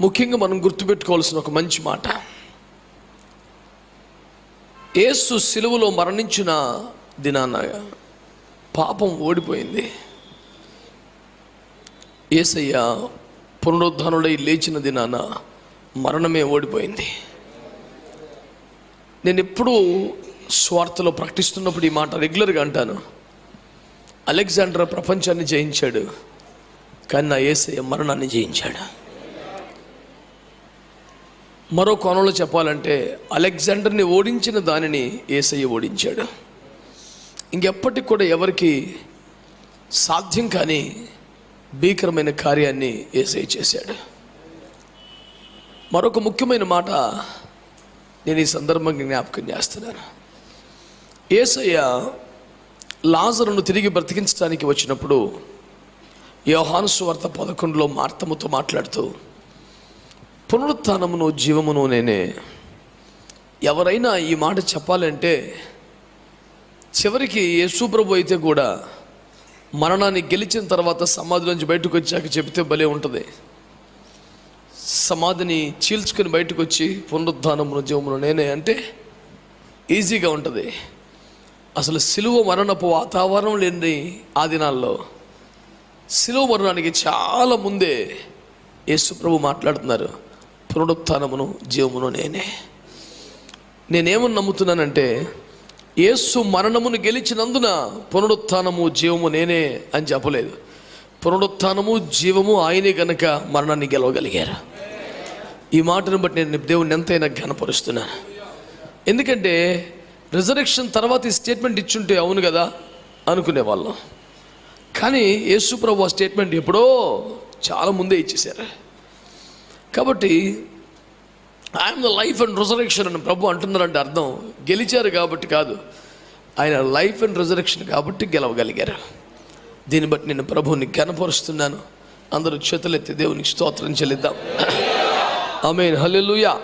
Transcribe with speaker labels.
Speaker 1: ముఖ్యంగా మనం గుర్తుపెట్టుకోవాల్సిన ఒక మంచి మాట. ఏసు సిలువలో మరణించిన దినాన పాపం ఓడిపోయింది. ఏసయ్య పునరుద్ధానుడై లేచిన దినాన మరణమే ఓడిపోయింది. నేను ఎప్పుడూ స్వార్థలో ప్రకటిస్తున్నప్పుడు ఈ మాట రెగ్యులర్గా అంటాను. అలెగ్జాండర్ ప్రపంచాన్ని జయించాడు. కానీ నా ఏసయ్య మరణాన్ని జయించాడు. మరో కోణంలో చెప్పాలంటే అలెగ్జాండర్ని ఓడించిన దానిని ఏసయ్య ఓడించాడు. ఇంకెప్పటికి కూడా ఎవరికి సాధ్యం కాని భీకరమైన కార్యాన్ని ఏసై చేశాడు. మరొక ముఖ్యమైన మాట నేను ఈ సందర్భంగా జ్ఞాపకం చేస్తున్నాను. ఏసయ్య లాజరును తిరిగి బ్రతికించడానికి వచ్చినప్పుడు యోహాను సువార్త పదకొండులో మార్తముతో మాట్లాడుతూ పునరుత్నమును జీవమును నేనే. ఎవరైనా ఈ మాట చెప్పాలంటే చివరికి యేసుప్రభు అయితే కూడా మరణాన్ని గెలిచిన తర్వాత సమాధి నుంచి బయటకు వచ్చాక చెబితే భలే ఉంటుంది. సమాధిని చీల్చుకొని బయటకు వచ్చి పునరుద్ధానమును జీవమును నేనే అంటే ఈజీగా ఉంటుంది. అసలు సిలువ మరణపు వాతావరణం లేని ఆ దినాల్లో సిలువ మరణానికి చాలా ముందే యేసుప్రభు మాట్లాడుతున్నారు. పునరుత్నమును జీవమును నేనే. నేనేమని నమ్ముతున్నానంటే యేసు మరణమును గెలిచినందున పునరుత్నము జీవము నేనే అని చెప్పలేదు. పునరుత్నము జీవము ఆయనే గనక మరణాన్ని గెలవగలిగారు. ఈ మాటను బట్టి నేను దేవుని ఎంతైనా ఘనపరుస్తున్నాను ఎందుకంటే రిజరెక్షన్ తర్వాత ఈ స్టేట్మెంట్ ఇచ్చుంటే అవును కదా అనుకునే వాళ్ళం కానీ యేసుప్రభు ఆ స్టేట్మెంట్ ఎప్పుడో చాలా ముందే ఇచ్చేశారు. కాబట్టి I am the life and resurrection అని ప్రభు అంటున్నారంటే అర్థం. గెలిచారు కాబట్టి కాదు. ఆయన లైఫ్ అండ్ రిజరెక్షన్ కాబట్టి గెలవగలిగారు. దీన్ని బట్టి నేను ప్రభువుని ఘనపరుస్తున్నాను. అందరూ చేతులెత్తి దేవునికి స్తోత్రం చెల్లిద్దాం. ఆమె హల్లెలూయా